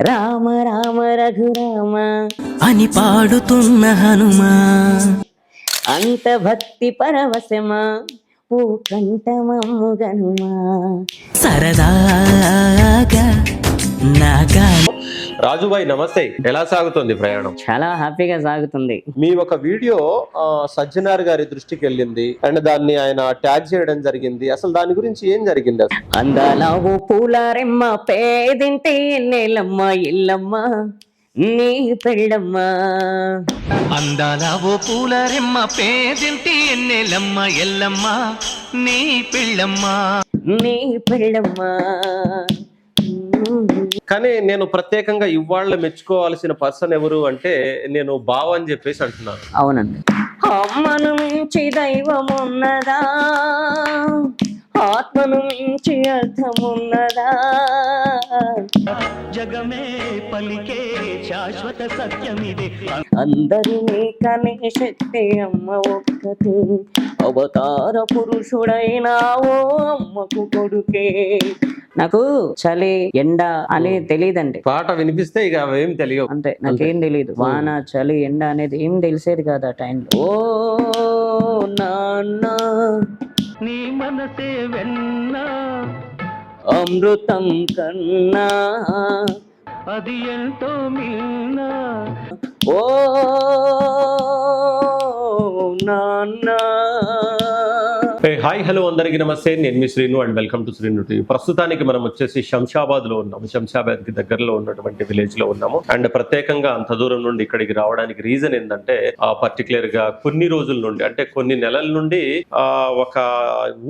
రామ రామ రఘురామ అని పాడుతున్న హనుమా. అంత భక్తి పరవశమా ఓ కంఠమమ్ముగనుమా. సరదాగా నాగా రాజుబాయ్ నమస్తే. ఎలా సాగుతుంది ప్రయాణం? చాలా హ్యాపీగా సాగుతుంది. మీ ఒక వీడియో సజ్జనార్ గారి దృష్టికి వెళ్ళింది. అండ్ దాన్ని ఆయన ట్యాగ్ చేయడం జరిగింది. అసలు దాని గురించి ఏం జరిగింది అసలు? అందాల ఓ పూలారెమ్మ పేదింటి నెలమ్మ ఇల్లమ్మ నీ పెళ్ళమ్మ. అందాల ఓ పూలరెమ్మ పేదింటి ఎన్నెలమ్మ ఎల్లమ్మ నీ పిల్లమ్మ నీ పెళ్ళమ్మ. కానీ నేను ప్రత్యేకంగా ఇవాళ మెచ్చుకోవాల్సిన పర్సన్ ఎవరు అంటే నేను బావ అని చెప్పేసి అంటున్నాను. అవునండి. అమ్మను మించి దైవం ఉన్నదా ఆత్మను మించి అర్థం ఉన్నదా జగమే పలికే శాశ్వత సత్యమిదే. అందరినీ కనే శక్తి అమ్మ ఒక్కతే. అవతార పురుషుడైన ఓ అమ్మకు కొడుకే. నాకు చలి ఎండ అని తెలియదండి పాట వినిపిస్తే ఇక అవేం తెలియవు. అంతే నాకేం తెలియదు వాన చలి ఎండ అనేది ఏం తెలిసేది కాదు ఆ టైంలో. ఓ నాన్న. నీ మనసే వెన్నా. అమృతం కన్నా. అది ఎంతో మిన్నా ఓ నాన్న. హాయ్ హలో అందరికీ నమస్తే. నేను మీ Srinu and welcome to Srinu TV. ప్రస్తుతానికి మనం వచ్చేసి శంషాబాద్లో ఉన్నాము శంషాబాద్కి దగ్గరలో ఉన్నటువంటి విలేజ్లో ఉన్నాము. అండ్ ప్రత్యేకంగా అంత దూరం నుండి ఇక్కడికి రావడానికి రీజన్ ఏంటంటే ఆ పర్టికులర్గా కొన్ని రోజుల నుండి అంటే కొన్ని నెలల నుండి ఒక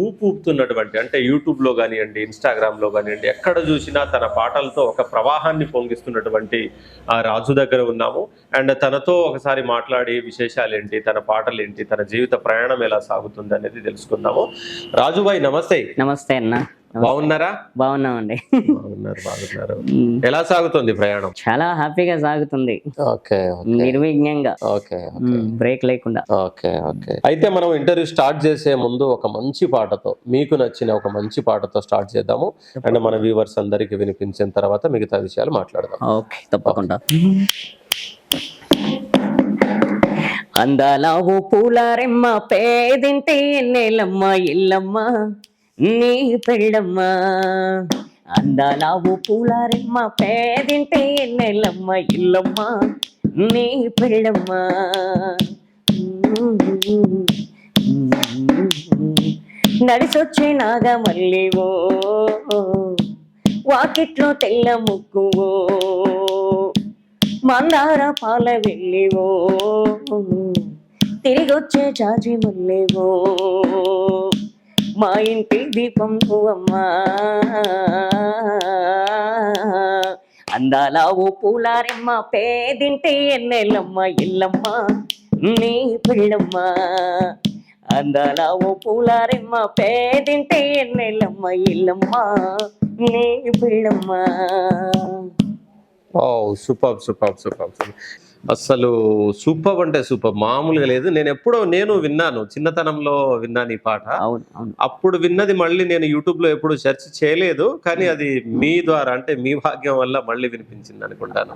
ఊపు ఊపుతున్నటువంటి అంటే యూట్యూబ్లో కానివ్వండి ఇన్స్టాగ్రామ్లో కానివ్వండి ఎక్కడ చూసినా తన పాటలతో ఒక ప్రవాహాన్ని పొంగిస్తున్నటువంటి ఆ రాజు దగ్గర ఉన్నాము. అండ్ తనతో ఒకసారి మాట్లాడి విశేషాలు ఏంటి తన పాటలు ఏంటి తన జీవిత ప్రయాణం ఎలా సాగుతుంది అనేది తెలుసుకుందాము రాజుబాయ్ నమస్తే. నమస్తే అన్న. బాగున్నారా? బాగున్నామండి. బాగున్నారు బాగున్నారు. ఎలా సాగుతుంది ప్రయాణం? చాలా హ్యాపీగా సాగుతుంది. ఓకే నిర్విఘ్నంగా. ఓకే బ్రేక్ లేకుండా. Okay okay. అయితే మనం ఇంటర్వ్యూ స్టార్ట్ చేసే ముందు ఒక మంచి పాటతో మీకు నచ్చిన ఒక మంచి పాటతో స్టార్ట్ చేద్దాము. అండ్ మన వ్యూవర్స్ అందరికి వినిపించిన తర్వాత మిగతా విషయాలు మాట్లాడదాం. ఓకే తప్పకుండా. అందాలావు పూలారెమ్మ పేదింటి నేలమ్మ ఇల్లమ్మ నీ పెళ్ళమ్మ. అందాలావు పూలారెమ్మ పేదింటి నేలమ్మ ఇల్లమ్మ నీ పెళ్ళమ్మ. నడిసొచ్చే నాగమల్లివో వాకిట్లో తెల్ల ముక్కువో మందార పాల వెళ్ళివో. తిరిగొచ్చే చాచి మల్లెవో. మా ఇంటి దీపం నువ్వమ్మా అందాల ఓ పూలారెమ్మ పేదింటి ఎన్నెల్లమ్మ ఇల్లమ్మ నీ పిల్లమ్మ. అందాల ఓ పూలారెమ్మ పేదింటి ఎన్నెల్లమ్మ ఇల్లమ్మ నీ పిల్లమ్మ. సూపర్ సూపర్ సూపర్ అసలు సూపర్ అంటే సూపర్ మామూలుగా లేదు. నేను ఎప్పుడో నేను విన్నాను చిన్నతనంలో విన్నాను ఈ పాట. అప్పుడు విన్నది మళ్ళీ నేను యూట్యూబ్లో ఎప్పుడు సెర్చ్ చేయలేదు కానీ అది మీ ద్వారా అంటే మీ భాగ్యం వల్ల మళ్ళీ వినిపించింది అనుకుంటాను.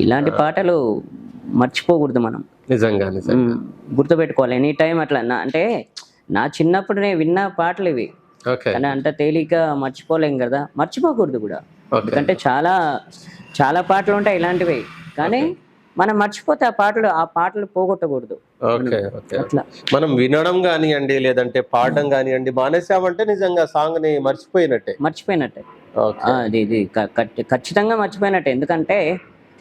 ఇలాంటి పాటలు మర్చిపోకూడదు మనం. నిజంగా నిజంగా. గుర్తుపెట్టుకోవాలి. ఎనీ టైం అట్లా అంటే నా చిన్నప్పుడు నేను విన్న పాటలు ఇవి. ఓకే. కానీ అంత తేలిక మర్చిపోలేం కదా. మర్చిపోకూడదు కూడా. ఎందుకంటే చాలా చాలా పాటలు ఉంటాయి ఇలాంటివి. కానీ మనం మర్చిపోతే ఆ పాటలు ఆ పాటలు పోగొట్టకూడదు. Okay okay. అట్లా. మనం వినడం కానివ్వండి లేదంటే పాడడం కానివ్వండి మానేసామంటే నిజంగా సాంగ్ని మర్చిపోయినట్టే. మర్చిపోయినట్టే ఇది ఇది ఖచ్చితంగా మర్చిపోయినట్టే. ఎందుకంటే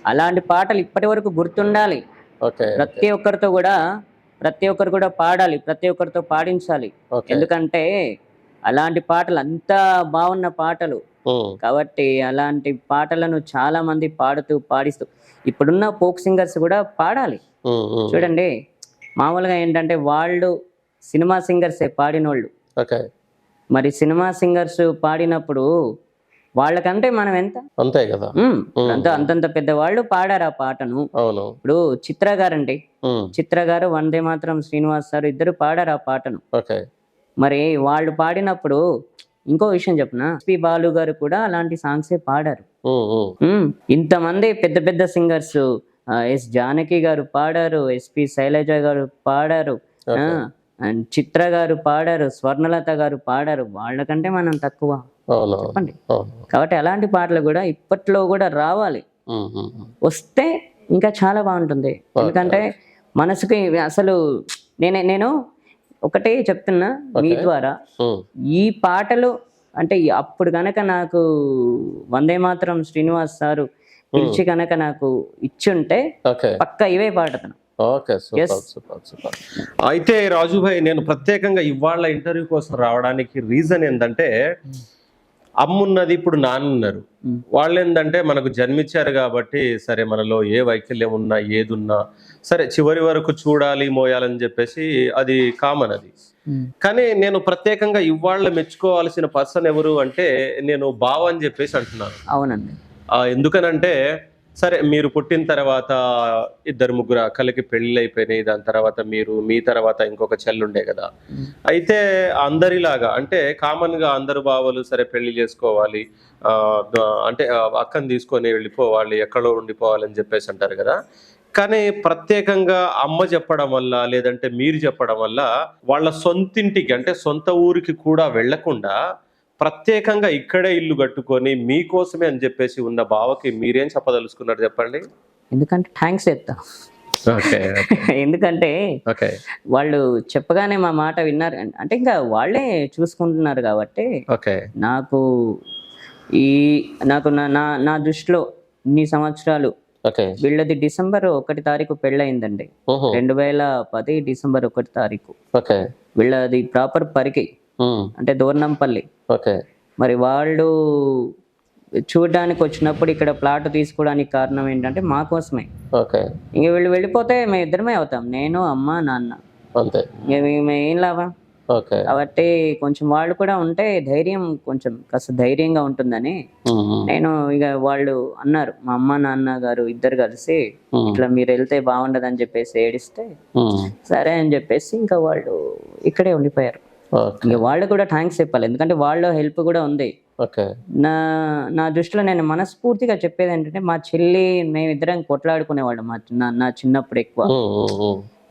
అలాంటి పాటలు ఇప్పటి వరకు గుర్తుండాలి. ఓకే. ప్రతి ఒక్కరితో కూడా ప్రతి ఒక్కరు కూడా పాడాలి ప్రతి ఒక్కరితో పాడించాలి. ఓకే. ఎందుకంటే అలాంటి పాటలు అంత బాగున్న పాటలు కాబట్టి అలాంటి పాటలను చాలా మంది పాడుతూ పాడిస్తూ ఇప్పుడున్న ఫోక్ సింగర్స్ కూడా పాడాలి. చూడండి మామూలుగా ఏంటంటే వాళ్ళు సినిమా సింగర్సే పాడినోళ్ళు. మరి సినిమా సింగర్స్ పాడినప్పుడు వాళ్ళకంటే మనం ఎంత? అంతే కదా. అంత అంతంత పెద్ద వాళ్ళు పాడారు ఆ పాటను. ఇప్పుడు చిత్ర గారండి. చిత్ర గారు వందే మాత్రం శ్రీనివాస్ గారు ఇద్దరు పాడారు ఆ పాటను. మరి వాళ్ళు పాడినప్పుడు ఇంకో విషయం చెప్పిన? ఎస్పి బాలు గారు కూడా అలాంటి సాంగ్సే పాడారు. ఇంతమంది పెద్ద పెద్ద సింగర్స్ ఎస్ జానకి గారు పాడారు ఎస్పి శైలజ గారు పాడారు చిత్ర గారు పాడారు స్వర్ణలత గారు పాడారు. వాళ్ళకంటే మనం తక్కువ. చెప్పండి. కాబట్టి అలాంటి పాటలు కూడా ఇప్పట్లో కూడా రావాలి. వస్తే ఇంకా చాలా బాగుంటుంది. ఎందుకంటే మనసుకి అసలు నేనే నేను ఒకటే చెప్తున్నా మీ ద్వారా. ఈ పాటలు అంటే అప్పుడు కనుక నాకు వందే మాత్రం శ్రీనివాస్ సారు పిలిచి కనుక నాకు ఇచ్చుంటే పక్క ఇవే పాడతాను. Okay super super super. అయితే రాజుభాయ్ నేను ప్రత్యేకంగా ఇవాళ ఇంటర్వ్యూ కోసం రావడానికి రీజన్ ఏంటంటే అమ్మున్నది ఇప్పుడు నాన్నున్నారు. వాళ్ళు ఏంటంటే మనకు జన్మించారు కాబట్టి సరే మనలో ఏ వైకల్యం ఉన్నా ఏదున్నా సరే చివరి వరకు చూడాలి మోయాలని చెప్పేసి అది కామన్ అది. కానీ నేను ప్రత్యేకంగా ఇవాళ మెచ్చుకోవాల్సిన పర్సన్ ఎవరు అంటే నేను బావ అని చెప్పేసి అంటున్నాను. అవునండి. ఎందుకనంటే సరే మీరు పుట్టిన తర్వాత ఇద్దరు ముగ్గురు అక్కలకి పెళ్ళి అయిపోయినాయి దాని తర్వాత మీరు మీ తర్వాత ఇంకొక చెల్లి ఉండే కదా అయితే అందరిలాగా అంటే కామన్గా అందరు బావలు సరే పెళ్ళి చేసుకోవాలి అంటే అక్కని తీసుకొని వెళ్ళిపోవాలి ఎక్కడో ఉండిపోవాలని చెప్పేసి అంటారు కదా. కానీ ప్రత్యేకంగా అమ్మ చెప్పడం వల్ల లేదంటే మీరు చెప్పడం వల్ల వాళ్ళ సొంతింటికి అంటే సొంత ఊరికి కూడా వెళ్ళకుండా ప్రత్యేకంగా ఇక్కడే ఇల్లు కట్టుకొని మీకోసమే అని చెప్పేసి ఉన్న బావకి మీరేం చెప్పదలుచుకున్నారు చెప్పండి? ఎందుకంటే థ్యాంక్స్ చెప్తా. ఓకే. ఎందుకంటే ఓకే. వాళ్ళు చెప్పగానే మా మాట విన్నారు. అంటే ఇంకా వాళ్ళే చూసుకుంటున్నారు కాబట్టి ఓకే. నాకు ఈ నాకు నా నా నా దృష్టిలో ఇన్ని సంవత్సరాలు వీళ్ళది డిసెంబర్ ఒకటి తారీఖు పెళ్ళయిందండి. రెండు వేల పది డిసెంబర్ ఒకటి తారీఖు. ఓకే. వీళ్ళది ప్రాపర్ పరికి అంటే దూర్నంపల్లి. ఓకే. మరి వాళ్ళు చూడడానికి వచ్చినప్పుడు ఇక్కడ ప్లాట్ తీసుకోవడానికి కారణం ఏంటంటే మా కోసమే. ఓకే. ఇంక వీళ్ళు వెళ్ళిపోతే మేము ఇద్దరమే అవుతాం నేను అమ్మ నాన్న. అంతే. ఏం లాభం? కాబట్టి కొంచెం వాళ్ళు కూడా ఉంటే ధైర్యం కొంచెం కాస్త ధైర్యంగా ఉంటుందని నేను ఇక వాళ్ళు అన్నారు. మా అమ్మ నాన్న గారు ఇద్దరు కలిసి ఇట్లా మీరు వెళ్తే బాగుండదని చెప్పేసి ఏడిస్తే సరే అని చెప్పేసి ఇంకా వాళ్ళు ఇక్కడే ఉండిపోయారు. ఇంకా వాళ్ళు కూడా థ్యాంక్స్ చెప్పాలి. ఎందుకంటే వాళ్ళ హెల్ప్ కూడా ఉంది. నా నా దృష్టిలో నేను మనస్ఫూర్తిగా చెప్పేది ఏంటంటే మా చెల్లి మేమిద్దరం కొట్లాడుకునేవాళ్ళం మా చిన్న నా చిన్నప్పుడు ఎక్కువ.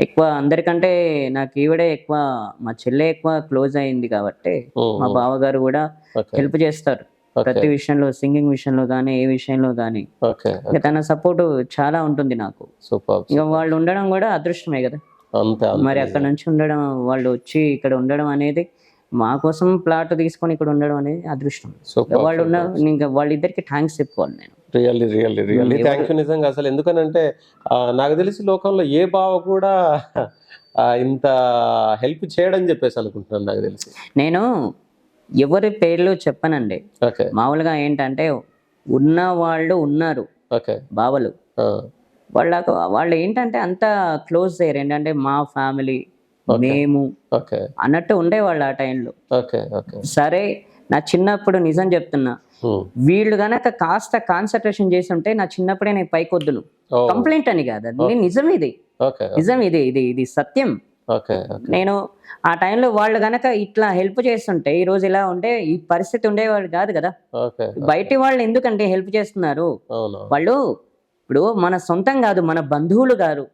ఎక్కువ అందరికంటే నాకు ఈవిడే ఎక్కువ మా చెల్లె ఎక్కువ క్లోజ్ అయింది కాబట్టి మా బావగారు కూడా ఓకే. హెల్ప్ చేస్తారు. ప్రతి విషయంలో సింగింగ్ విషయంలో కానీ ఏ విషయంలో కానీ తన సపోర్ట్ చాలా ఉంటుంది నాకు. ఇంకా వాళ్ళు ఉండడం కూడా అదృష్టమే కదా. మరి అక్కడ నుంచి ఉండడం వాళ్ళు వచ్చి ఇక్కడ ఉండడం అనేది మా కోసం ప్లాట్ తీసుకొని ఇక్కడ ఉండడం అనేది అదృష్టం. వాళ్ళు ఉన్న ఇంకా వాళ్ళిద్దరికి థ్యాంక్స్ చెప్పుకోవాలి నేను. Really really really. Thank you నిజంగా. అసలు ఎందుకనంటే నాకు తెలిసి లోకంలో ఏ బావ కూడా ఇంత హెల్ప్ చేయడం చెప్పేసి అనుకుంటున్నాను నాకు తెలిసి. నేను ఎవరి పేర్లు చెప్పనండి. ఓకే. మామూలుగా ఏంటంటే ఉన్న వాళ్ళు ఉన్నారు ఓకే. బావలు. వాళ్ళకు వాళ్ళు ఏంటంటే అంత క్లోజ్ అయ్యారు. ఏంటంటే మా ఫ్యామిలీ మేము అన్నట్టు ఉండేవాళ్ళు ఆ టైంలో. Okay okay. సరే నా చిన్నప్పుడు నిజం చెప్తున్నా. వీళ్ళు గనక కాస్త కాన్సన్ట్రేషన్ చేసి ఉంటే నా చిన్నప్పుడే నేను పైకొద్దును కంప్లైంట్ అని కాదు అది నిజం ఇది. నిజం ఇది ఇది ఇది సత్యం. నేను ఆ టైంలో వాళ్ళు గనక ఇట్లా హెల్ప్ చేస్తుంటే ఈ రోజు ఇలా ఉంటే ఈ పరిస్థితి ఉండేవాళ్ళు కాదు కదా. బయటి వాళ్ళు ఎందుకంటే హెల్ప్ చేస్తున్నారు? వాళ్ళు ఇప్పుడు మన సొంతం కాదు మన బంధువులు గారు.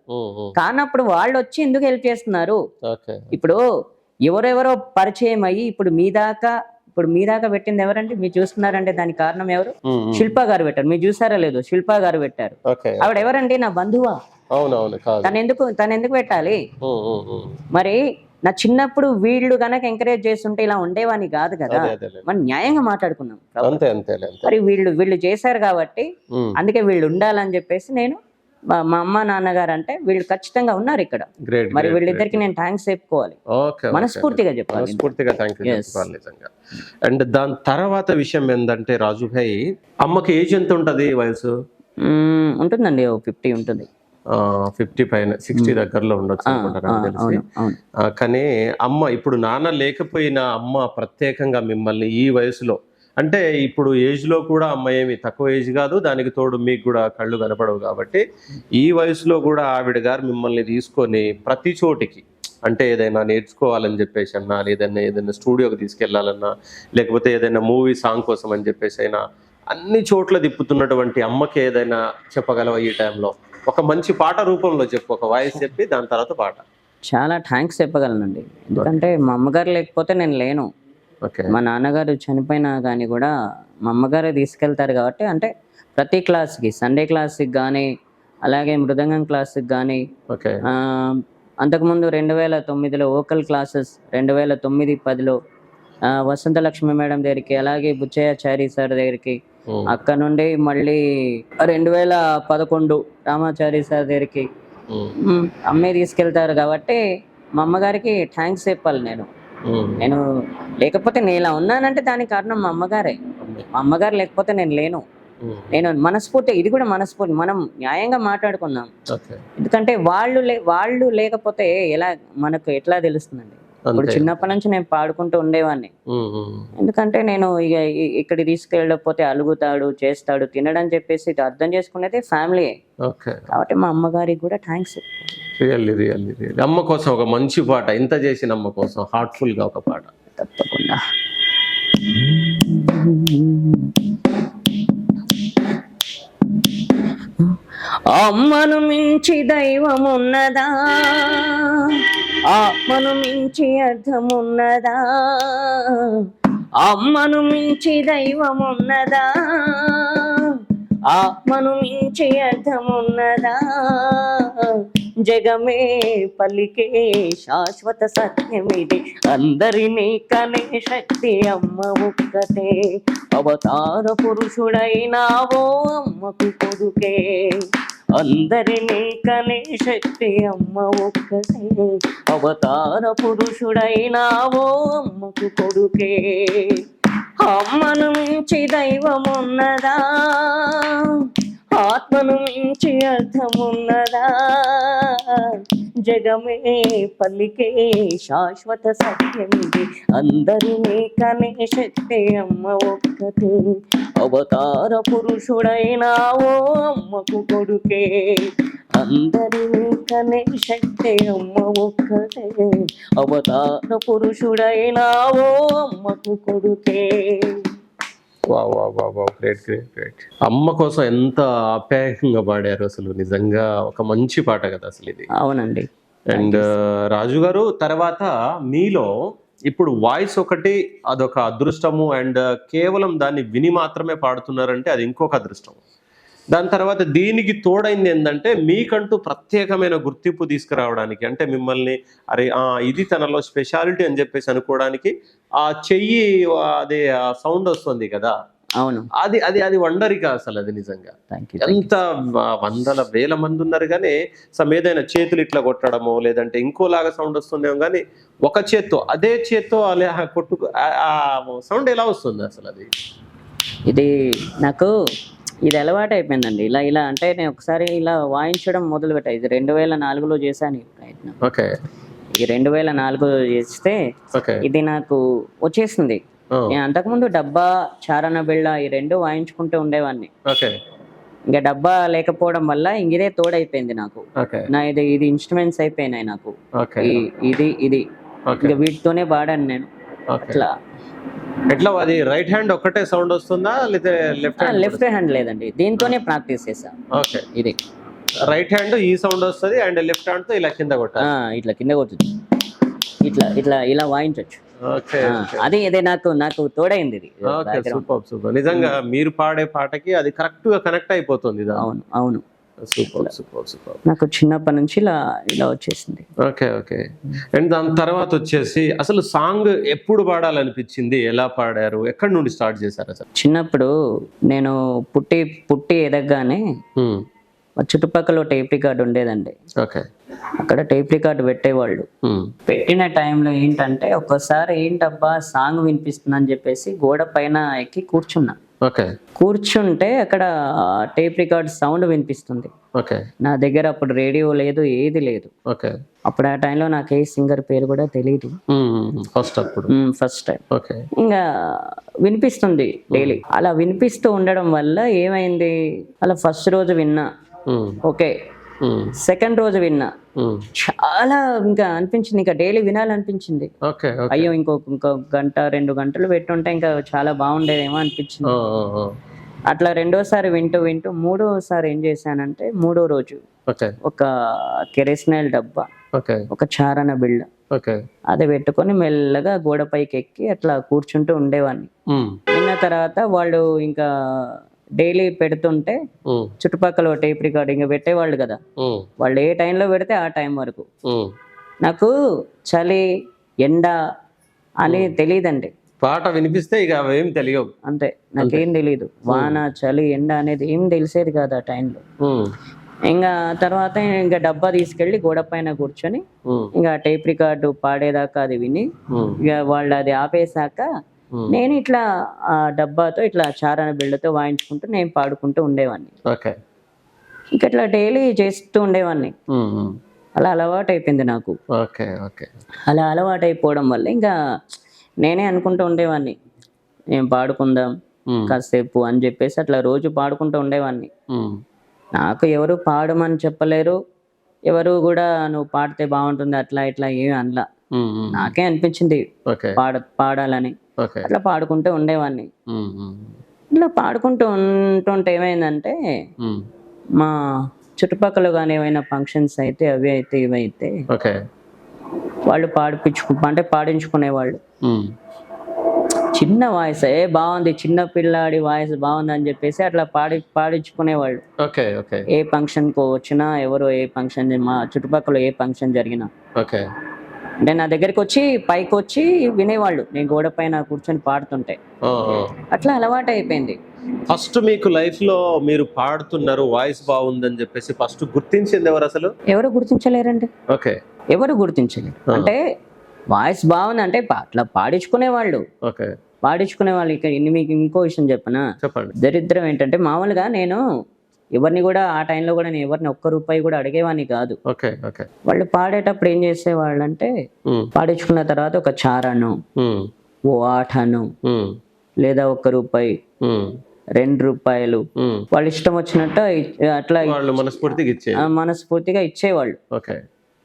కానప్పుడు వాళ్ళు వచ్చి ఎందుకు హెల్ప్ చేస్తున్నారు? ఇప్పుడు ఎవరెవరో పరిచయం అయ్యి ఇప్పుడు మీ దాకా ఇప్పుడు మీ దాకా పెట్టింది ఎవరంటే మీరు చూస్తున్నారంటే దానికి కారణం ఎవరు. శిల్ప గారు పెట్టారు. మీరు చూసారా లేదు? శిల్ప గారు పెట్టారు. ఆవిడ ఎవరండి? నా బంధువా. తను ఎందుకు తను ఎందుకు పెట్టాలి. మరి నా చిన్నప్పుడు వీళ్ళు గనక ఎంకరేజ్ చేస్తుంటే ఇలా ఉండేవాని కాదు కదా? మనం న్యాయంగా మాట్లాడుకున్నాం మరి వీళ్ళు వీళ్ళు చేశారు కాబట్టి అందుకే వీళ్ళు ఉండాలని చెప్పేసి నేను మా అమ్మ నాన్నగారు అంటే వీళ్ళు ఖచ్చితంగా ఉన్నారు ఇక్కడ. మరి వీళ్ళిద్దరికి నేను థ్యాంక్స్ చెప్పుకోవాలి. ఓకే మనస్ఫూర్తిగా చెప్పాలి. మనస్ఫూర్తిగా నిజంగా. అండ్ దాని తర్వాత విషయం ఏంటంటే రాజుభాయ్ అమ్మకి ఏజ్ ఎంత ఉంటది వయసు? ఉంటుందండి ఫిఫ్టీ ఉంటుంది. ఫిఫ్టీ పైన సిక్స్టీ దగ్గరలో ఉండొచ్చు ఆ, అనుకుంటా ఆ, నాకు తెలిసి. అవును అవును. ఆ, కానీ అమ్మ ఇప్పుడు నాన్న లేకపోయినా అమ్మ ప్రత్యేకంగా మిమ్మల్ని ఈ వయసులో అంటే ఇప్పుడు ఏజ్లో కూడా అమ్మ ఏమి తక్కువ ఏజ్ కాదు దానికి తోడు మీకు కూడా కళ్ళు కనపడవు కాబట్టి ఈ వయసులో కూడా ఆవిడ గారు మిమ్మల్ని తీసుకొని ప్రతి చోటికి అంటే ఏదైనా నేర్చుకోవాలని చెప్పేసి అన్నా లేదన్నా ఏదైనా స్టూడియోకి తీసుకెళ్ళాలన్నా లేకపోతే ఏదైనా మూవీ సాంగ్ కోసం అని చెప్పేసి అయినా అన్ని చోట్ల తిప్పుతున్నటువంటి అమ్మకి ఏదైనా చెప్పగలవా ఈ టైంలో? ఒక మంచి పాట రూపంలో చెప్పు ఒక వాయిస్ చెప్పి దాని తర్వాత పాట. చాలా థ్యాంక్స్ చెప్పగలనండి. ఎందుకంటే మా అమ్మగారు లేకపోతే నేను లేను. మా నాన్నగారు చనిపోయినా కానీ కూడా మా అమ్మగారే తీసుకెళ్తారు కాబట్టి అంటే ప్రతి క్లాస్కి సండే క్లాస్కి కానీ అలాగే మృదంగం క్లాస్కి కానీ అంతకుముందు రెండు వేల తొమ్మిదిలో ఓకల్ క్లాసెస్ రెండు వేల తొమ్మిది పదిలో ఆ, వసంత లక్ష్మి మేడం దగ్గరికి అలాగే బుచ్చయ్యాచారి సార్ దగ్గరికి అక్కడ నుండి మళ్ళీ రెండు వేల పదకొండు రామాచారి సార్ దగ్గరికి అమ్మే తీసుకెళ్తారు కాబట్టి మా అమ్మగారికి థ్యాంక్స్ చెప్పాలి నేను. నేను లేకపోతే నేను ఇలా ఉన్నానంటే దానికి కారణం మా అమ్మగారే. మా అమ్మగారు లేకపోతే నేను లేను. నేను మనస్ఫూర్తి ఇది కూడా మనస్ఫూర్తి. మనం న్యాయంగా మాట్లాడుకుందాం. ఎందుకంటే వాళ్ళు లే వాళ్ళు లేకపోతే ఎలా మనకు ఎట్లా తెలుస్తుందండి? ఇప్పుడు చిన్నప్పటి నుంచి నేను పాడుకుంటూ ఉండేవాడిని ఎందుకంటే నేను ఇక ఇ- ఇక్కడికి తీసుకెళ్ళకపోతే అలుగుతాడు చేస్తాడు తినడని చెప్పేసి అర్థం చేసుకునేది ఫ్యామిలీ ఓకే. కాబట్టి మా అమ్మగారికి కూడా థ్యాంక్స్ రియల్లీ రియల్లీ రియల్లీ. అమ్మ కోసం ఒక మంచి పాట ఇంత చేసిన అమ్మ కోసం హార్ట్ఫుల్గా ఒక పాట. తప్పకుండా. అమ్మను మించి దైవమున్నదా? ఆత్మను మించి అర్థం ఉన్నదా అమ్మను మించి దైవమున్నదా? ఆత్మను మించి అర్థం ఉన్నదా జగమే పలికే శాశ్వత సత్యమిది. అందరినీ కనే శక్తి అమ్మ ఒక్కటే అవతార పురుషుడైనావో అమ్మకు కొడుకే. అందరినీ కనే శక్తి అమ్మ ఒక్కటే అవతార పురుషుడైనావో అమ్మకు కొడుకే. అమ్మను నుంచి దైవం ఆత్మను మించి అర్థమున్నదా? జగమే పలికే శాశ్వత సత్యమిది. అందరినీ కనే శక్తి అమ్మ ఒక్కతే. అవతార పురుషుడైనా ఓ అమ్మకు కొడుకే. అందరినీ కనే శక్తి అమ్మ ఒక్కతే. అవతార పురుషుడైనా ఓ అమ్మకు కొడుకే. వా వా వా వా గ్రేట్ గ్రేట్ గ్రేట్. అమ్మ కోసం ఎంత ఆప్యాయంగా పాడారు అసలు. నిజంగా ఒక మంచి పాట కదా అసలు ఇది. అవునండి. అండ్ రాజు గారు తర్వాత మీలో ఇప్పుడు వాయిస్ ఒకటి అదొక అదృష్టము అండ్ కేవలం దాన్ని విని మాత్రమే పాడుతున్నారంటే అది ఇంకొక అదృష్టం. దాని తర్వాత దీనికి తోడైంది ఏంటంటే మీకంటూ ప్రత్యేకమైన గుర్తింపు తీసుకురావడానికి అంటే మిమ్మల్ని అరే ఆ, ఇది తనలో స్పెషాలిటీ అని చెప్పేసి అనుకోవడానికి ఆ చెయ్యి అదే సౌండ్ వస్తుంది కదా. అవును. అది అది అది వండరిక అసలు అది నిజంగా. ఎంత వందల వేల మంది ఉన్నారు కానీ సమ్ ఏదైనా చేతులు ఇట్లా కొట్టడము లేదంటే ఇంకోలాగా సౌండ్ వస్తుందేమో కానీ ఒక చేత్తో అదే చేత్తో అలా కొట్టు ఆ సౌండ్ ఎలా వస్తుంది అసలు అది? ఇది నాకు ఇది అలవాటు అయిపోయిందండి ఇలా ఇలా అంటే నేను ఒకసారి ఇలా వాయించడం మొదలు పెట్టా ఇది రెండు వేల నాలుగులో చేశాను ఈ ప్రయత్నం. ఓకే. ఈ రెండు వేల నాలుగులో చేస్తే ఇది నాకు వచ్చేసింది. నేను అంతకుముందు డబ్బా చారణ బిళ్ళ ఈ రెండు వాయించుకుంటూ ఉండేవాడిని ఇంకా డబ్బా లేకపోవడం వల్ల ఇంక ఇదే తోడైపోయింది నాకు. నా ఇది ఇది ఇన్స్ట్రుమెంట్స్ అయిపోయినాయి నాకు. ఇది ఇది. ఇంకా వీటితోనే పాడాను నేను. అట్లా. ఎట్లా అది రైట్ హ్యాండ్ ఒక్కటే సౌండ్ వస్తుందా లేదా లెఫ్ట్ హ్యాండ్ లెఫ్ట్ హ్యాండ్ లేదండి. దీంతోనే ప్రాక్టీస్ చేసా ఓకే. ఇది. రైట్ హ్యాండ్ ఈ సౌండ్ వస్తుంది అండ్ లెఫ్ట్ హ్యాండ్తో ఇలా కింద ఆ, కొట్టాలి ఇట్లా కింద కొట్టుద్ది ఇట్లా ఇట్లా ఇలా వాయించవచ్చు అది ఇది నాకు నాకు తోడైంది ఇది. నిజంగా మీరు పాడే పాటకి అది కరెక్ట్గా కనెక్ట్ అయిపోతుంది. అవును అవును. Super super super. నాకు చిన్నప్పటి నుంచి ఇలా ఇలా వచ్చేసింది. Okay okay. అండ్ దాని తర్వాత వచ్చేసి అసలు సాంగ్ ఎప్పుడు పాడాలనిపించింది? ఎలా పాడారు? ఎక్కడి నుండి స్టార్ట్ చేశారు అసలు? చిన్నప్పుడు నేను పుట్టి పుట్టి ఎదగగానే. మా చుట్టుపక్కల టేప్ రికార్డ్ ఉండేదండి. ఓకే. అక్కడ టేప్ రికార్డ్ పెట్టేవాళ్ళు. పెట్టిన టైంలో ఏంటంటే ఒక్కసారి ఏంటబ్బా సాంగ్ వినిపిస్తుందని చెప్పేసి గోడ పైన ఎక్కి కూర్చున్నా. ఓకే. కూర్చుంటే అక్కడ టేప్ రికార్డ్ సౌండ్ వినిపిస్తుంది. ఓకే. నా దగ్గర అప్పుడు రేడియో లేదు ఏది లేదు. ఓకే. అప్పుడు ఆ టైంలో నాకు ఏ సింగర్ పేరు కూడా తెలియదు ఫస్ట్ అప్పుడు. First time. ఓకే. ఇంకా వినిపిస్తుంది డైలీ. అలా వినిపిస్తూ ఉండడం వల్ల ఏమైంది? అలా ఫస్ట్ రోజు విన్నా. ఓకే. సెకండ్ రోజు విన్నా. చాలా ఇంకా అనిపించింది ఇంకా డైలీ వినాలనిపించింది. అయ్యో ఇంకో ఇంకో గంట రెండు గంటలు పెట్టుంటే ఇంకా చాలా బాగుండేదేమో అనిపించింది. అట్లా రెండోసారి వింటూ వింటూ మూడోసారి ఏం చేశానంటే మూడో రోజు ఒక కెరసినల్ డబ్బా ఓకే ఒక చారణ బిళ్ళ ఓకే అది పెట్టుకొని మెల్లగా గోడపైకి ఎక్కి అట్లా కూర్చుంటూ ఉండేవాడిని విన్న తర్వాత వాళ్ళు ఇంకా డైలీ పెడుతుంటే చుట్టుపక్కల టేప్ రికార్డింగ్ పెట్టేవాళ్ళు కదా. వాళ్ళు ఏ టైంలో పెడితే ఆ టైం వరకు. నాకు చలి ఎండ అని తెలియదండి పాట వినిపిస్తే ఇక అవేం తెలియవు. అంతే నాకేం తెలియదు వాన చలి ఎండ అనేది ఏం తెలిసేది కాదు ఆ టైంలో. ఇంకా తర్వాత ఇంకా డబ్బా తీసుకెళ్ళి గోడ పైన కూర్చొని ఇంకా టేప్ రికార్డు పాడేదాకా అది విని ఇక వాళ్ళు అది ఆపేశాక నేను ఇట్లా ఆ డబ్బాతో ఇట్లా చారణ బిళ్ళతో వాయించుకుంటూ నేను పాడుకుంటూ ఉండేవాడిని ఓకే. ఇంకా ఇట్లా డైలీ చేస్తూ ఉండేవాడిని అలా అలవాటు అయిపోయింది నాకు. Okay okay. అలా అలవాటు అయిపోవడం వల్ల ఇంకా నేనే అనుకుంటూ ఉండేవాడిని నేను పాడుకుందాం కాసేపు అని చెప్పేసి అట్లా రోజు పాడుకుంటూ ఉండేవాడిని నాకు ఎవరు పాడమని చెప్పలేరు. ఎవరు కూడా నువ్వు పాడితే బాగుంటుంది అట్లా ఇట్లా ఏమి అనలా. నాకే అనిపించింది పాడ పాడాలని. అట్లా పాడుకుంటూ ఉండేవాడిని ఇట్లా పాడుకుంటూ ఉంటుంటే ఏమైందంటే మా చుట్టుపక్కల కానీ ఏమైనా ఫంక్షన్స్ అయితే అవి అయితే ఇవి అయితే ఓకే. వాళ్ళు పాడిపించుకు అంటే పాడించుకునేవాళ్ళు. చిన్న వాయిస్ ఏ బాగుంది చిన్న పిల్లాడి వాయిస్ బాగుంది అని చెప్పేసి అట్లా పాడి పాడించుకునేవాళ్ళు. Okay okay. ఏ ఫంక్షన్కు వచ్చినా ఎవరో ఏ ఫంక్షన్ మా చుట్టుపక్కల ఏ ఫంక్షన్ జరిగినా. ఓకే. అంటే నా దగ్గరికి వచ్చి పైకి వచ్చి వినేవాళ్ళు. నేను గోడ పైన కూర్చొని పాడుతుంటే. అట్లా అలవాటు అయిపోయింది ఫస్ట్ మీకు లైఫ్లో మీరు పాడుతున్నారు వాయిస్ బాగుందని చెప్పేసి ఫస్ట్ గుర్తించింది ఎవరు అసలు? ఎవరు గుర్తించలేరండి. ఓకే. ఎవరు గుర్తించలేరు అంటే వాయిస్ బాగుంది అంటే అట్లా పాడించుకునేవాళ్ళు. ఓకే. పాడించుకునేవాళ్ళు. ఇక ఇన్ని మీకు ఇంకో విషయం చెప్పనా? చెప్పండి. దరిద్రం ఏంటంటే మామూలుగా నేను ఎవరిని కూడా ఆ టైంలో కూడా నేను ఎవరిని ఒక్క రూపాయి కూడా అడిగేవాడిని కాదు. వాళ్ళు పాడేటప్పుడు ఏం చేసేవాళ్ళు అంటే పాడించుకున్న తర్వాత ఒక చారను ఓ ఆటను లేదా ఒక్క రూపాయి రెండు రూపాయలు. వాళ్ళ ఇష్టం వచ్చినట్టు అట్లా మనస్ఫూర్తిగా మనస్ఫూర్తిగా ఇచ్చేవాళ్ళు. ఓకే.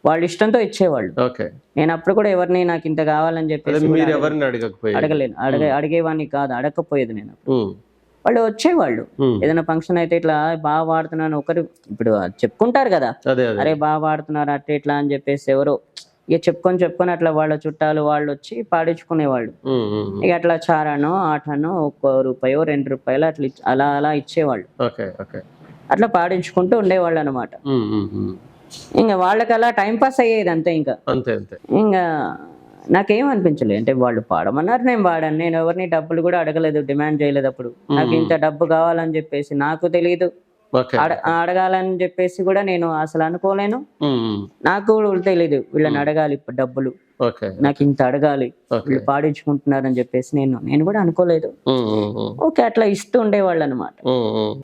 వాళ్ళ ఇష్టంతో ఇచ్చేవాళ్ళు. ఓకే. నేను అప్పుడు కూడా ఎవరిని నాకు ఇంత కావాలని చెప్పేసి అడగకపోయారు అడగలేను. అడగ అడిగేవాడిని కాదు. అడగకపోయేది నేను వాళ్ళు వచ్చేవాళ్ళు. ఏదైనా ఫంక్షన్ అయితే ఇట్లా బాగా వాడుతున్నాను ఒకరు ఇప్పుడు చెప్పుకుంటారు కదా. అరే బాగా వాడుతున్నారు అట్లా ఇట్లా అని చెప్పేసి ఎవరో ఇక చెప్పుకొని చెప్పుకొని అట్లా వాళ్ళ చుట్టాలు వాళ్ళు వచ్చి పాడించుకునేవాళ్ళు. ఇక అట్లా చారానో ఆటనో ఒక్క రూపాయో రెండు రూపాయలు అట్లా అలా అలా ఇచ్చేవాళ్ళు. అట్లా పాడించుకుంటూ ఉండేవాళ్ళు అనమాట. ఇంకా వాళ్ళకి అలా టైం పాస్ అయ్యేది అంతే ఇంకా అంతే. ఇంకా నాకేం అనిపించలేదు అంటే వాళ్ళు పాడమన్నారు నేను పాడాను నేను ఎవరిని డబ్బులు కూడా అడగలేదు డిమాండ్ చేయలేదు అప్పుడు. నాకు ఇంత డబ్బు కావాలని చెప్పేసి నాకు తెలియదు అడగాలని చెప్పేసి కూడా నేను అసలు అనుకోలేను. నాకు కూడా తెలియదు వీళ్ళని అడగాలి ఇప్పుడు డబ్బులు. ఓకే. నాకు ఇంత అడగాలి. వీళ్ళు పాడించుకుంటున్నారని చెప్పేసి నేను నేను కూడా అనుకోలేదు. ఓకే అట్లా ఇస్తూ ఉండేవాళ్ళు అనమాట.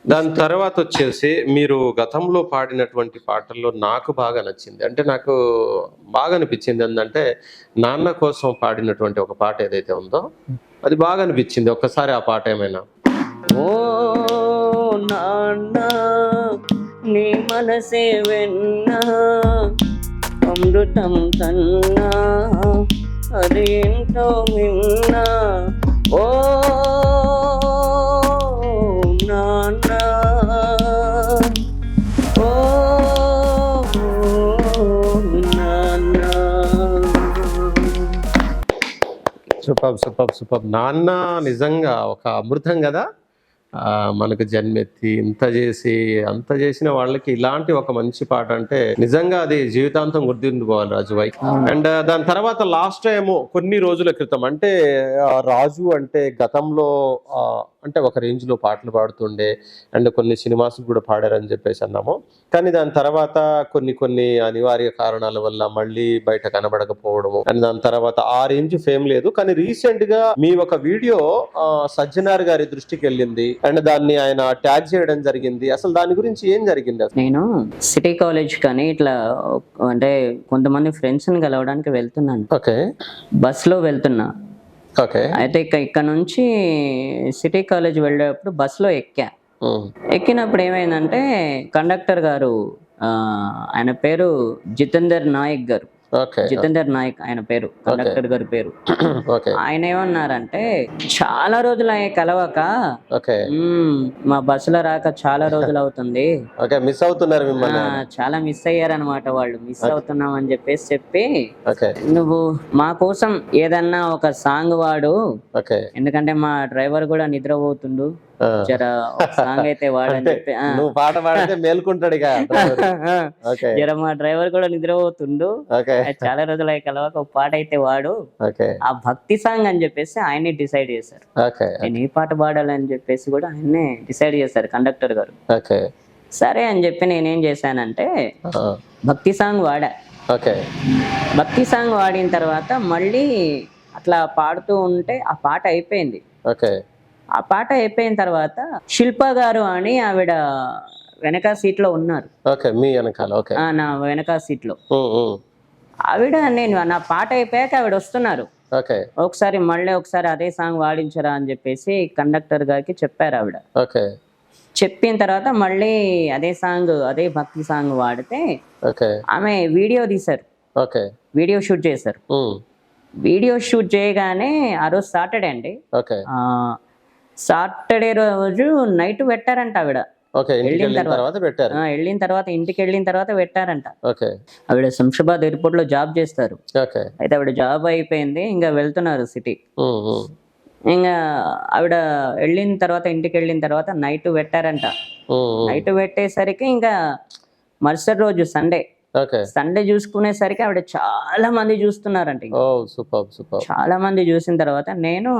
దాని తర్వాత వచ్చేసి మీరు గతంలో పాడినటువంటి పాటల్లో నాకు బాగా నచ్చింది. అంటే నాకు బాగా అనిపించింది ఏంటంటే నాన్న కోసం పాడినటువంటి ఒక పాట ఏదైతే ఉందో అది బాగా అనిపించింది. ఒక్కసారి ఆ పాట ఏమైనా? ఓ నాన్న నీ మనసే వెన్న అమృతం తన్నా అది ఎంతో విన్నా. ఓ నాన్న ఓ నాన్న. Super super super. నాన్న నిజంగా ఒక అమృతం కదా? మనకు జన్మెత్తి ఇంత చేసి అంత చేసిన వాళ్ళకి ఇలాంటి ఒక మంచి పాట అంటే నిజంగా అది జీవితాంతం గుర్తుండిపోవాలి రాజుబాయ్ అండ్ దాని తర్వాత లాస్ట్ టైం కొన్ని రోజుల క్రితం అంటే రాజు అంటే గతంలో అంటే ఒక రేంజ్లో పాటలు పాడుతుండే అండ్ కొన్ని సినిమాస్ కూడా పాడారని చెప్పేసి అన్నాము. కానీ దాని తర్వాత కొన్ని కొన్ని అనివార్య కారణాల వల్ల మళ్ళీ బయట కనబడకపోవడము అండ్ దాని తర్వాత ఆ రేంజ్ ఫేమ్ లేదు. కానీ రీసెంట్గా మీ ఒక వీడియో సజ్జనార్ గారి దృష్టికి వెళ్ళింది అండ్ దాన్ని ఆయన ట్యాగ్ చేయడం జరిగింది. అసలు దాని గురించి ఏం జరిగింది నేను సిటీ కాలేజ్ కానీ ఇట్లా అంటే కొంతమంది ఫ్రెండ్స్ని కలవడానికి వెళ్తున్నాను. ఓకే. బస్సులో వెళ్తున్నా. ఓకే. అయితే ఇక ఇక్కడ నుంచి సిటీ కాలేజ్ వెళ్ళేటప్పుడు బస్సులో ఎక్కా. ఎక్కినప్పుడు ఏమైందంటే కండక్టర్ గారు ఆయన పేరు జితేందర్ నాయక్ గారు. జితేందర్ నాయక్ ఆయన పేరు కండక్టర్ గారి పేరు. ఓకే. ఆయన ఏమన్నారంటే చాలా రోజులు అయ్యే కలవక ఓకే. "మ్మ్, మా బస్సులో రాక చాలా రోజులు అవుతుంది. మిస్ అవుతున్నారు చాలా మిస్ అయ్యారనమాట వాళ్ళు. మిస్ అవుతున్నాం అని చెప్పేసి చెప్పి నువ్వు మా కోసం ఏదన్నా ఒక సాంగ్ వాడు. ఓకే. ఎందుకంటే మా డ్రైవర్ కూడా నిద్రపోతుండు. జర సాంగ్ అయితే వాడని చెప్పి. నువ్వు పాట పాడితే మేల్కుంటాడు ఇక జర మా డ్రైవర్ కూడా నిద్రపోతుండు. చాలా రోజులు కలవక ఒక పాట అయితే వాడు. ఆ భక్తి సాంగ్ అని చెప్పేసి ఆయనే డిసైడ్ చేశారు. ఓకే. నేను ఏ పాట పాడాలని చెప్పేసి కూడా ఆయన్నే డిసైడ్ చేశారు కండక్టర్ గారు. ఓకే. సరే అని చెప్పి నేనేం చేశానంటే. భక్తి సాంగ్ వాడా. ఓకే. భక్తి సాంగ్ వాడిన తర్వాత మళ్ళీ అట్లా పాడుతూ ఉంటే ఆ పాట అయిపోయింది. ఓకే. ఆ పాట అయిపోయిన తర్వాత శిల్ప గారు అని ఆవిడ వెనక సీట్లో ఉన్నారు. ఓకే మీ వెనకాల ఓకే. ఆ, నా వెనక సీట్లో. ఆవిడ నేను నా పాట అయిపోయాక ఆవిడ వస్తున్నారు. ఓకే. ఒకసారి మళ్ళీ ఒకసారి అదే సాంగ్ వాడించరా అని చెప్పేసి కండక్టర్ గారికి చెప్పారు ఆవిడ. ఓకే. చెప్పిన తర్వాత మళ్ళీ అదే సాంగ్ అదే భక్తి సాంగ్ వాడితే ఓకే. ఆమె వీడియో తీశారు. ఓకే. వీడియో షూట్ చేశారు. వీడియో షూట్ చేయగానే ఆ రోజు సాటర్డే అండి. సాటర్డే రోజు నైట్ పెట్టారంట ఆవిడ. వెళ్ళిన తర్వాత. ఇంటికి వెళ్ళిన తర్వాత పెట్టారంట. ఓకే. ఆవిడ శంషాబాద్ ఎయిర్పోర్ట్లో జాబ్ చేస్తారు. అయితే ఆవిడ జాబ్ అయిపోయింది ఇంకా వెళ్తున్నారు సిటీ. ఇంకా ఆవిడ వెళ్ళిన తర్వాత ఇంటికి వెళ్ళిన తర్వాత నైట్ పెట్టారంట. నైట్ పెట్టేసరికి ఇంకా మరుసటి రోజు సండే. సండే చూసుకునేసరికి ఆవిడ చాలా మంది చూస్తున్నారంట సూపర్ చాలా మంది చూసిన తర్వాత నేను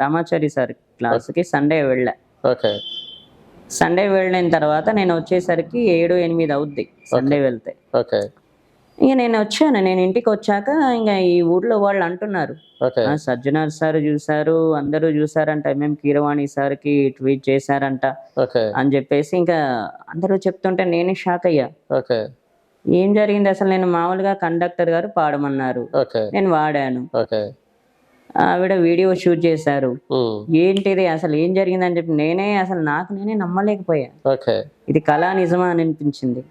రామాచారి సార్ క్లాస్కి సండే వెళ్ళా. సండే వెళ్ళిన తర్వాత నేను వచ్చేసరికి ఏడు ఎనిమిది అవుద్ది సండే వెళ్తే. ఓకే ఇంక నేను వచ్చాను నేను ఇంటికి వచ్చాక ఇంకా ఈ ఊర్లో వాళ్ళు అంటున్నారు. ఓకే "ఆ, సజ్జనార్ సార్ చూసారు అందరూ చూసారంట ఎంఎం కీరవాణి సార్కి ట్వీట్ చేశారంట అని చెప్పేసి ఇంకా అందరూ చెప్తుంటే నేనే షాక్ అయ్యా. ఓకే ఏం జరిగింది? అసలు నేను మామూలుగా కండక్టర్ గారు పాడమన్నారు. నేను వాడాను. ఆవిడ వీడియో షూట్ చేశారు. ఏంటిది? అసలు ఏం జరిగిందని చెప్పి నేనే అసలు నాకు నేనే నమ్మలేకపోయా. ఇది కళా నిజమా అని అనిపించింది.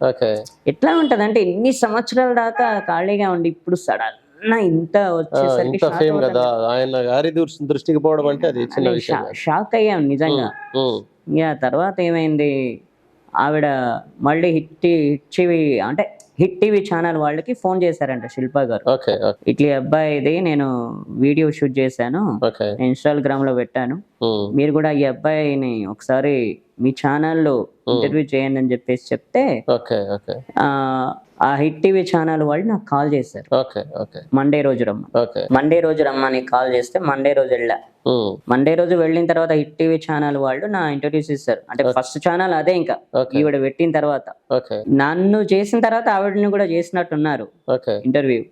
ఎట్లా ఉంటది అంటే ఎన్ని సంవత్సరాల దాకా ఖాళీగా ఉండి ఇప్పుడు సడన్ ఇంత వచ్చేసరికి దృష్టికి పోవడం అంటే అది. షాక్ అయ్యాం నిజంగా. ఇక తర్వాత ఏమైంది? ఆవిడ మళ్ళీ హిట్ హిట్ అంటే హిట్ టీవీ ఛానల్ వాళ్ళకి ఫోన్ చేశారంట శిల్ప గారు. ఇట్లీ అబ్బాయిది నేను వీడియో షూట్ చేశాను. ఇన్స్టాగ్రామ్లో పెట్టాను. మీరు కూడా ఈ అబ్బాయిని ఒకసారి మీ ఛానల్లో ఇంటర్వ్యూ చేయండి అని చెప్పేసి చెప్తే ఓకే ఓకే. ఆ, హిట్ టీవీ ఛానల్ వాళ్ళు నాకు కాల్ చేశారు. Okay okay. మండే రోజు రమ్మ. ఓకే. మండే రోజు రమ్మని కాల్ చేస్తే మండే రోజు వెళ్ళా. మండే రోజు వెళ్ళిన తర్వాత హిట్ టీవీ ఛానల్ వాళ్ళు నా ఇంటర్వ్యూస్ ఇస్తారు. అంటే ఫస్ట్ ఛానల్ అదే ఇంకా ఈవిడ పెట్టిన తర్వాత. ఓకే. నన్ను చేసిన తర్వాత ఆవిడని కూడా చేసినట్టున్నారు ఓకే. ఇంటర్వ్యూ.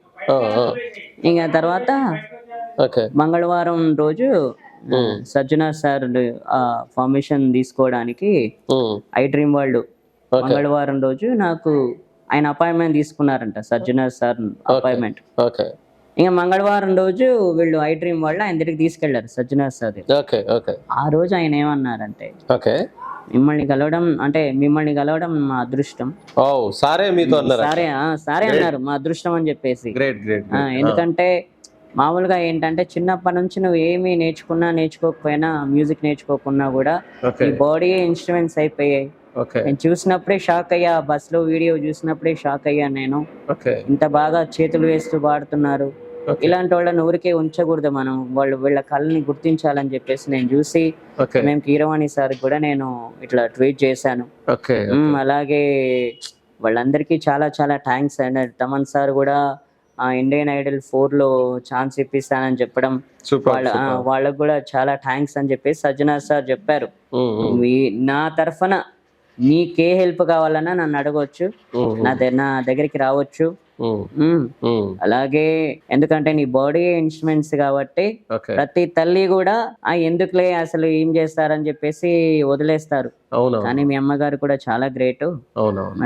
ఇంకా తర్వాత ఓకే. మంగళవారం రోజు సజ్జనా సార్ ఫార్మేషన్ తీసుకోవడానికి ఐ డ్రీమ్ ఓకే. మంగళవారం రోజు నాకు ఆయన అపాయింట్మెంట్ తీసుకున్నారంట సజ్జనా సార్ అపాయింట్మెంట్. ఓకే. ఇంకా మంగళవారం రోజు వీళ్ళు ఐ డ్రీమ్ వాళ్ళు ఆయన దగ్గరికి తీసుకెళ్ళారు సజ్జనా సార్ ఆ రోజు ఆయన ఏమన్నారంటే ఓకే. మిమ్మల్ని కలవడం అంటే మిమ్మల్ని కలవడం మా అదృష్టం. సారే మీతో సరే సరే అన్నారు మా అదృష్టం అని చెప్పేసి. గ్రేట్ గ్రేట్ ఆ, ఎందుకంటే మామూలుగా ఏంటంటే చిన్నప్పటి నుంచి నువ్వు ఏమి నేర్చుకున్నా నేర్చుకోకపోయినా మ్యూజిక్ నేర్చుకోకున్నా కూడా ఈ బాడీ ఇన్స్ట్రుమెంట్స్ అయిపోయాయి. నేను చూసినప్పుడే షాక్ అయ్యా బస్లో వీడియో చూసినప్పుడే షాక్ అయ్యా నేను. ఇంత బాగా చేతులు వేస్తూ పాడుతున్నారు. ఇలాంటి వాళ్ళని ఊరికే ఉంచకూడదు మనం. వాళ్ళు వీళ్ళ కళని గుర్తించాలని చెప్పేసి నేను చూసి మేము కీరవాణి సార్ కూడా నేను ఇట్లా ట్వీట్ చేశాను. అలాగే వాళ్ళందరికీ చాలా చాలా థ్యాంక్స్ అండ్ తమన్ సార్ కూడా ఇండియన్ ఐడల్ ఫోర్లో ఛాన్స్ ఇప్పిస్తానని చెప్పడం వాళ్ళ వాళ్ళకు కూడా చాలా థ్యాంక్స్ అని చెప్పేసి సజ్జనా సార్ చెప్పారు. మీ- నా తరఫున నీకే హెల్ప్ కావాలన్నా నన్ను అడగవచ్చు నా దగ్గర నా దగ్గరికి రావచ్చు. అలాగే ఎందుకంటే నీ బాడీ ఇన్స్ట్రుమెంట్స్ కాబట్టి ప్రతి తల్లి కూడా ఆ ఎందుకులే అసలు ఏం చేస్తారని చెప్పేసి వదిలేస్తారు. కానీ మీ అమ్మగారు కూడా చాలా గ్రేట్.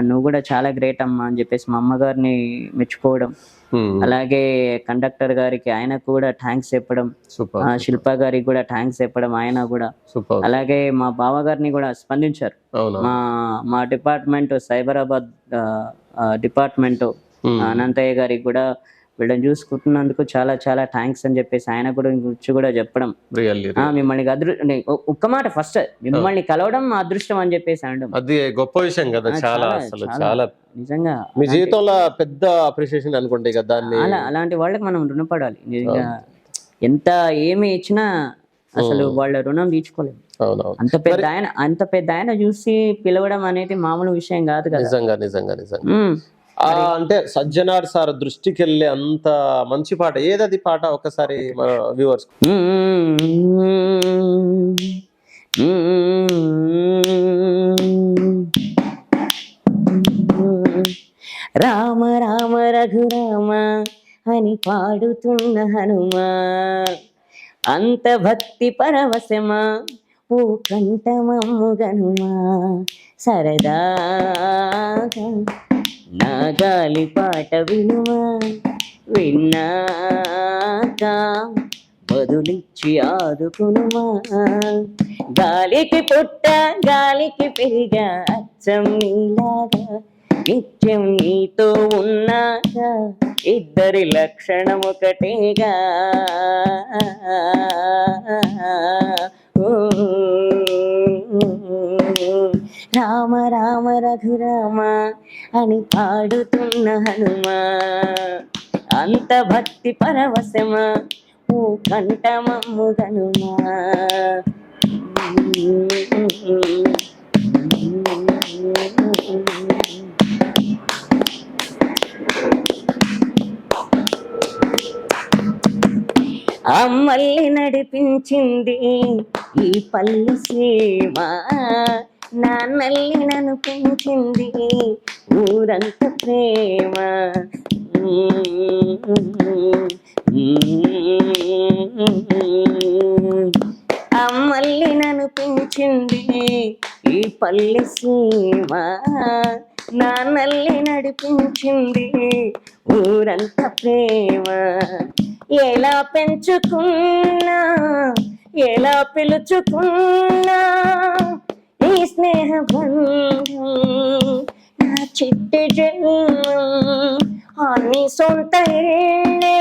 నువ్వు కూడా చాలా గ్రేట్ అమ్మా అని చెప్పేసి మా అమ్మగారిని మెచ్చుకోవడం. అలాగే కండక్టర్ గారికి ఆయన కూడా థ్యాంక్స్ చెప్పడం. శిల్ప గారికి కూడా థ్యాంక్స్ చెప్పడం ఆయన కూడా. అలాగే మా బావగారిని కూడా స్పందించారు. మా మా డిపార్ట్మెంట్ సైబరాబాద్ డిపార్ట్మెంట్ అనంతయ్య గారికి కూడా వీళ్ళని చూసుకుంటున్నందుకు చాలా చాలా థ్యాంక్స్ అని చెప్పేసి ఆయన కూడా గురించి కూడా చెప్పడం. మిమ్మల్ని అదృ ఒక్క మాట ఫస్ట్ మిమ్మల్ని కలవడం మా అదృష్టం అని చెప్పేసి అనడం. అది గొప్ప విషయం కదా చాలా చాలా, అసలు చాలా. చాలా. నిజంగా మీ జీవితంలో పెద్ద అప్రిషియేషన్ అనుకుంటే ఇక దాన్ని అలా అలాంటి వాళ్ళకి మనం రుణపడాలి. నిజంగా ఎంత ఏమి ఇచ్చినా అసలు వాళ్ళ రుణం అవునవును. అంత పెద్ద ఆయన అంత పెద్ద ఆయన చూసి పిలవడం అనేది మామూలు విషయం కాదు కదా. నిజంగా నిజంగా నిజంగా. అంటే సజ్జనార్ సార్ దృష్టికి వెళ్ళే అంత మంచి పాట. ఏదది పాట ఒకసారి మన వ్యూవర్స్? రామ రామ రఘురామ అని పాడుతున్న హనుమా అంత భక్తి పరవశమా? ఓ కంఠమమ్ము గనుమా సరదా నా గాలి పాట వినువా విన్నాక బదులిచ్చి ఆదుకునుమా గాలికి పుట్ట గాలికి పెరిగా అచ్చం నీలాగా నిత్యం నీతో ఉన్నాగా ఇద్దరి లక్షణం ఒకటేగా. రామ రామ రఘురా అని పాడుతున్న హనుమా. అంత భక్తి పరవశమా ఓ కంఠమమ్ము గనుమా. అమ్మల్ని నడిపించింది ఈ పల్లె సీమా నాన్నల్ని నన్ను పెంచింది. ఊరంత ప్రేమ. అమ్మల్ని నన్ను పెంచింది. ఈ పల్లె సీమ నాన్నల్ని నడిపించింది. ఊరంత ప్రేమ. ఎలా పెంచుకున్నా ఎలా పిలుచుకున్నా స్నేహబంధం నా చిట్టి జన్మం అన్ని సొంత ఇళ్ళే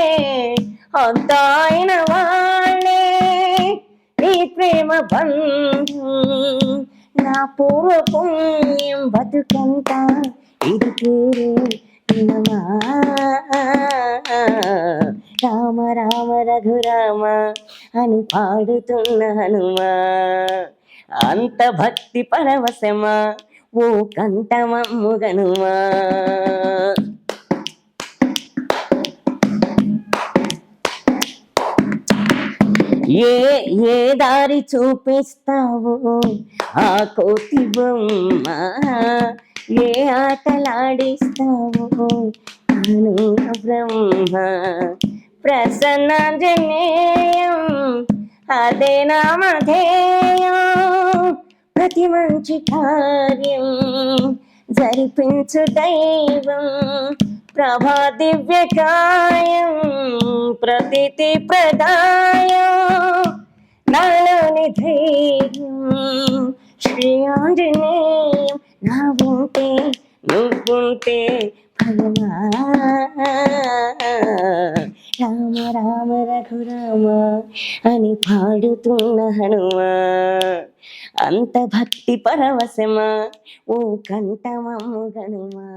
అంతా అయిన వాళ్ళే నీ ప్రేమ బంధం నా పూర్వ పుణ్యం బతుకంతా ఇది పేరే రామ రామ రఘురామ అని పాడుతున్న హనుమా. అంత భక్తి పరవశమా? ఓ కంఠమమ్ము గనుమా ఏ ఏ దారి చూపిస్తావో? ఆ కోతి బొమ్మ. ఏ ఆటలాడిస్తావో? బ్రహ్మ. ప్రసన్నాంజనేయం అదే నా మధేయం ప్రతి మంచి కార్యం జరిపించు దైవం. ప్రభా దివ్యకాయం ప్రతితి ప్రదాయం. నాలోని ధైర్యం శ్రీ ఆంజనేయం నా ఉంటే నువ్వుంటే భయమా రామ రామ రఘురామ అని పాడుతున్న హనుమా అంత భక్తి పరవశమా ఓ కంఠమమ్ము గనుమా